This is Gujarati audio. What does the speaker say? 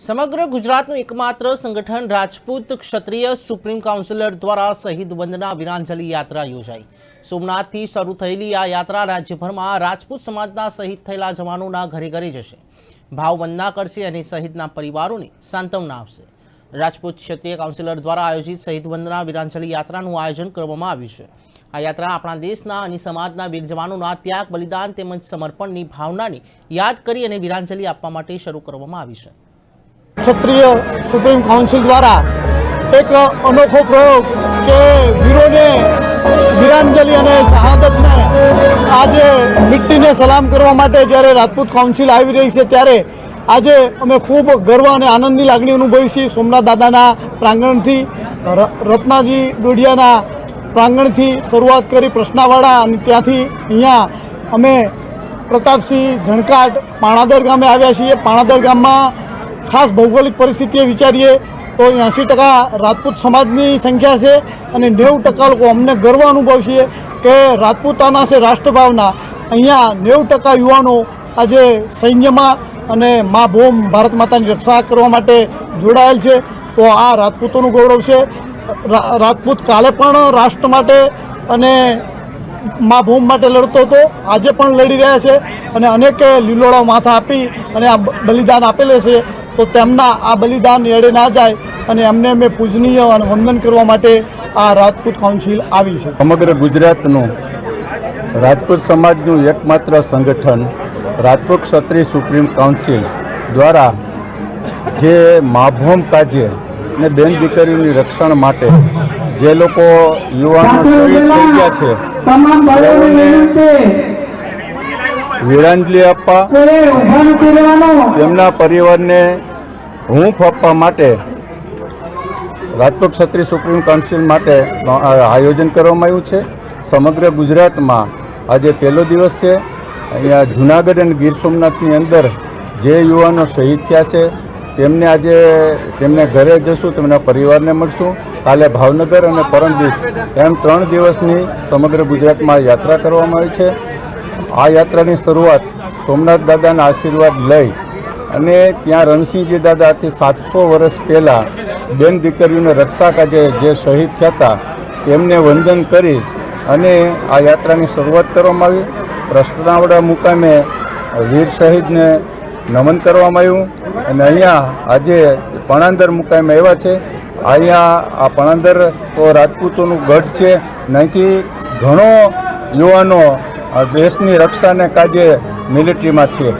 સમગ્ર ગુજરાતનું એકમાત્ર સંગઠન રાજપૂત ક્ષત્રિય સુપ્રીમ કાઉન્સિલર દ્વારા શહીદ વંદના વિરાંજલિ યાત્રા યોજાઈ. સોમનાથથી શરૂ થયેલી આ યાત્રા રાજ્યભરમાં રાજપૂત સમાજના શહીદ થયેલા જવાનોના ઘરે ઘરે જશે. ભાવવંદના કરશે અને શહીદના પરિવારોને સાંત્વના આપશે. રાજપૂત ક્ષત્રિય કાઉન્સિલર દ્વારા આયોજિત શહીદ વંદના વિરાંજલિ યાત્રાનું આયોજન કરવામાં આવ્યું છે. આ યાત્રા આપણા દેશના અને સમાજના વીર જવાનોના ત્યાગ, બલિદાન તેમજ સમર્પણની ભાવનાને યાદ કરી અને વિરાંજલિ આપવા માટે શરૂ કરવામાં આવી છે. ક્ષત્રિય સુપ્રીમ કાઉન્સિલ દ્વારા એક અનોખો પ્રયોગ કે વીરોને વીરાંજલિ અને શહાદતને આજે મિટ્ટીને સલામ કરવા માટે જ્યારે રાજપૂત કાઉન્સિલ આવી રહી છે, ત્યારે આજે અમે ખૂબ ગર્વ અને આનંદની લાગણી અનુભવી છીએ સોમનાથ દાદાના પ્રાંગણથી રત્નાજી ડોડિયાના પ્રાંગણથી શરૂઆત કરી પ્રશ્નાવાડા અને ત્યાંથી અહીંયા અમે પ્રતાપસિંહ ઝણકાટ પાણાદર ગામે આવ્યા છીએ. પાણાદર ગામમાં ખાસ ભૌગોલિક પરિસ્થિતિએ વિચારીએ તો એંસી ટકા રાજપૂત સમાજની સંખ્યા છે અને નેવું ટકા લોકો અમને ગર્વ અનુભવશે કે રાજપૂતાના છે રાષ્ટ્રભાવના. અહીંયા નેવું ટકા યુવાનો આજે સૈન્યમાં અને મા ભૂમ ભારત માતાની રક્ષા કરવા માટે જોડાયેલ છે. તો આ રાજપૂતોનું ગૌરવ છે. રાજપૂત કાલે પણ રાષ્ટ્ર માટે અને મા ભૂમ માટે લડતો હતો. આજે પણ લડી રહ્યા છે અને અનેક લીલોડા માથા આપી અને આ બલિદાન આપેલે છે. તો તેમના આ બલિદાન એડે ના જાય અને એમને અમે પૂજનીય અને વંદન કરવા માટે આ રાજપૂત કાઉન્સિલ આવી છે. સમગ્ર ગુજરાતનું રાજપૂત સમાજનું એકમાત્ર સંગઠન રાજપૂત ક્ષત્રિય સુપ્રીમ કાઉન્સિલ દ્વારા જે માભોમ કાજે અને બેન દીકરીઓની રક્ષણ માટે જે લોકો યુવાનો થઈ ગયા છે વિનંતી આપવા તેમના પરિવારને હૂંફ આપવા માટે રાજકોટ ક્ષત્રિય સુપ્રીમ કાઉન્સિલ માટે આયોજન કરવામાં આવ્યું છે. સમગ્ર ગુજરાતમાં આજે પહેલો દિવસ છે. અહીંયા જુનાગઢ અને ગીર સોમનાથની અંદર જે યુવાનો શહીદ થયા છે, તેમને આજે તેમને ઘરે જશું, તેમના પરિવારને મળશું. કાલે ભાવનગર અને પરમ દિવસ એમ ત્રણ દિવસની સમગ્ર ગુજરાતમાં યાત્રા કરવામાં આવી છે. આ યાત્રાની શરૂઆત સોમનાથ દાદાના આશીર્વાદ લઈ અને ત્યાં રણસિંહજી દાદાથી સાતસો વર્ષ પહેલાં બેન દીકરીઓને રક્ષા કાજે જે શહીદ થયા હતા તેમને વંદન કરી અને આ યાત્રાની શરૂઆત કરવામાં આવી. પ્રશ્નાવડા મુકામે વીર શહીદને નમન કરવામાં આવ્યું અને અહીંયા આજે પણાંદર મુકામે આવ્યા છે. અહીંયા આ પણાંદર તો રાજપૂતોનું ગઢ છે નહીંથી ઘણો યુવાનો દેશની રક્ષાને કાજે મિલિટરીમાં છે.